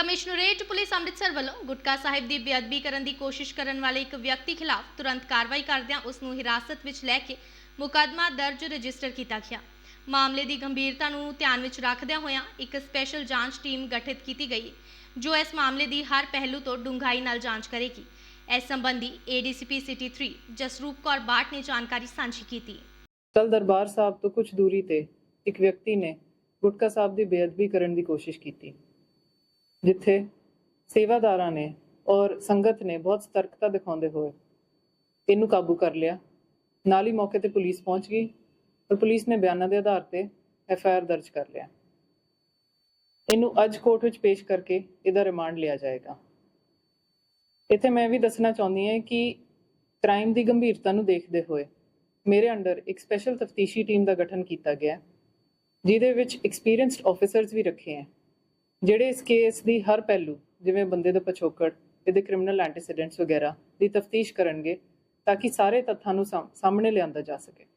Commissionerate police Amritsar ਵੱਲੋਂ ਗੁਟਕਾ ਸਾਹਿਬ ਦੀ ਬੇਅਦਬੀ ਕਰਨ ਦੀ ਕੋਸ਼ਿਸ਼ ਕਰਨ ਵਾਲੇ ਇੱਕ ਵਿਅਕਤੀ ਖਿਲਾਫ ਤੁਰੰਤ ਕਾਰਵਾਈ ਕਰਦਿਆਂ ਉਸ ਨੂੰ ਹਿਰਾਸਤ ਵਿੱਚ ਲੈ ਕੇ ਮੁਕੱਦਮਾ ਦਰਜ ਰਜਿਸਟਰ ਕੀਤਾ ਗਿਆ। ਮਾਮਲੇ ਦੀ ਗੰਭੀਰਤਾ ਨੂੰ ਧਿਆਨ ਵਿੱਚ ਰੱਖਦਿਆਂ ਹੋਇਆਂ ਇੱਕ ਸਪੈਸ਼ਲ ਜਾਂਚ ਟੀਮ ਗਠਿਤ ਕੀਤੀ ਗਈ, ਜੋ ਇਸ ਮਾਮਲੇ ਦੀ ਹਰ ਪਹਿਲੂ ਤੋਂ ਡੂੰਘਾਈ ਨਾਲ ਜਾਂਚ ਕਰੇਗੀ। ਇਸ ਸੰਬੰਧੀ ਏਡੀਸੀਪੀ ਸਿਟੀ 3 ਜਸਰੂਪ ਕੌਰ ਬਾਟ ਨੇ ਜਾਣਕਾਰੀ ਸਾਂਝੀ ਕੀਤੀ। ਕੱਲ ਦਰਬਾਰ ਸਾਹਿਬ ਤੋਂ ਕੁਝ ਦੂਰੀ ਤੇ ਇੱਕ ਵਿਅਕਤੀ ਨੇ ਗੁਟਕਾ ਸਾਹਿਬ ਦੀ ਬੇਅਦਬੀ ਕਰਨ ਦੀ ਕੋਸ਼ਿਸ਼ ਕੀਤੀ। ਜਿੱਥੇ ਸੇਵਾਦਾਰਾਂ ਨੇ ਔਰ ਸੰਗਤ ਨੇ ਬਹੁਤ ਸਤਰਕਤਾ ਦਿਖਾਉਂਦੇ ਹੋਏ ਇਹਨੂੰ ਕਾਬੂ ਕਰ ਲਿਆ। ਨਾਲ ਹੀ ਮੌਕੇ ਤੇ ਪੁਲਿਸ ਪਹੁੰਚ ਗਈ ਔਰ ਪੁਲਿਸ ਨੇ ਬਿਆਨਾਂ ਦੇ ਆਧਾਰ ਤੇ ਐਫ ਆਈ ਆਰ ਦਰਜ ਕਰ ਲਿਆ। ਇਹਨੂੰ ਅੱਜ ਕੋਰਟ ਵਿੱਚ ਪੇਸ਼ ਕਰਕੇ ਇਹਦਾ ਰਿਮਾਂਡ ਲਿਆ ਜਾਏਗਾ। ਇੱਥੇ ਮੈਂ ਇਹ ਵੀ ਦੱਸਣਾ ਚਾਹੁੰਦੀ ਹਾਂ ਕਿ ਕ੍ਰਾਈਮ ਦੀ ਗੰਭੀਰਤਾ ਨੂੰ ਦੇਖਦੇ ਹੋਏ ਮੇਰੇ ਅੰਡਰ ਇੱਕ ਸਪੈਸ਼ਲ ਤਫਤੀਸ਼ੀ ਟੀਮ ਦਾ ਗਠਨ ਕੀਤਾ ਗਿਆ ਜਿਹਦੇ ਵਿੱਚ ਐਕਸਪੀਰੀਅੰਸਡ ਆਫੀਸਰਸ ਵੀ ਰੱਖੇ ਹੈ। ਜਿਹੜੇ ਇਸ ਕੇਸ ਦੀ ਹਰ ਪਹਿਲੂ, ਜਿਵੇਂ ਬੰਦੇ ਦਾ ਪਛੋਕੜ, ਇਹਦੇ ਕ੍ਰਿਮੀਨਲ ਐਂਟੀਸੀਡੈਂਟਸ ਵਗੈਰਾ ਦੀ ਤਫਤੀਸ਼ ਕਰਨਗੇ ਤਾਂ ਕਿ ਸਾਰੇ ਤੱਥਾਂ ਨੂੰ ਸਾਹਮ- ਸਾਹਮਣੇ ਲਿਆਂਦਾ ਜਾ ਸਕੇ।